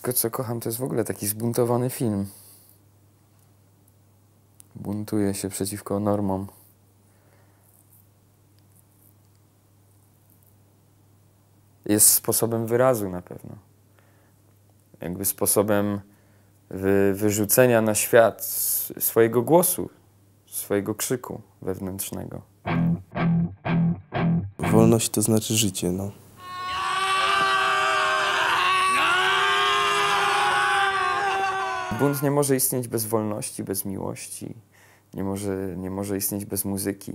wszystko, co kocham, to jest w ogóle taki zbuntowany film. Buntuje się przeciwko normom. Jest sposobem wyrazu na pewno. Jakby sposobem wy, wyrzucenia na świat swojego głosu, swojego krzyku wewnętrznego. Wolność to znaczy życie, no. Bunt nie może istnieć bez wolności, bez miłości. Nie może, nie może istnieć bez muzyki.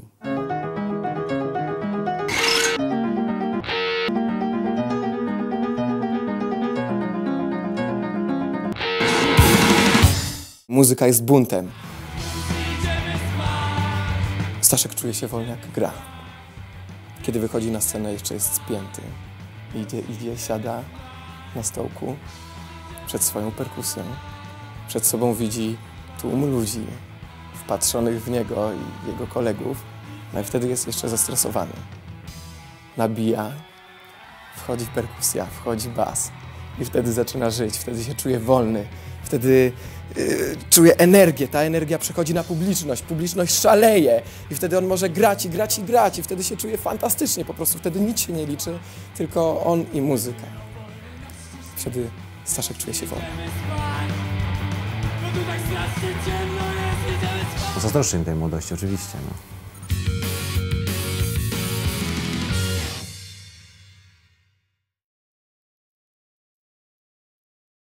Muzyka jest buntem. Staszek czuje się wolny jak gra. Kiedy wychodzi na scenę, jeszcze jest spięty. Idzie, idzie, siada na stołku przed swoją perkusją. Przed sobą widzi tłum ludzi wpatrzonych w niego i jego kolegów. No i wtedy jest jeszcze zestresowany. Nabija, wchodzi perkusja, wchodzi bas. I wtedy zaczyna żyć, wtedy się czuje wolny, wtedy y, czuje energię, ta energia przechodzi na publiczność, publiczność szaleje i wtedy on może grać i grać i grać i wtedy się czuje fantastycznie, po prostu wtedy nic się nie liczy, tylko on i muzyka. Wtedy Staszek czuje się wolny. Zazdroszczę im tej młodości, oczywiście. No.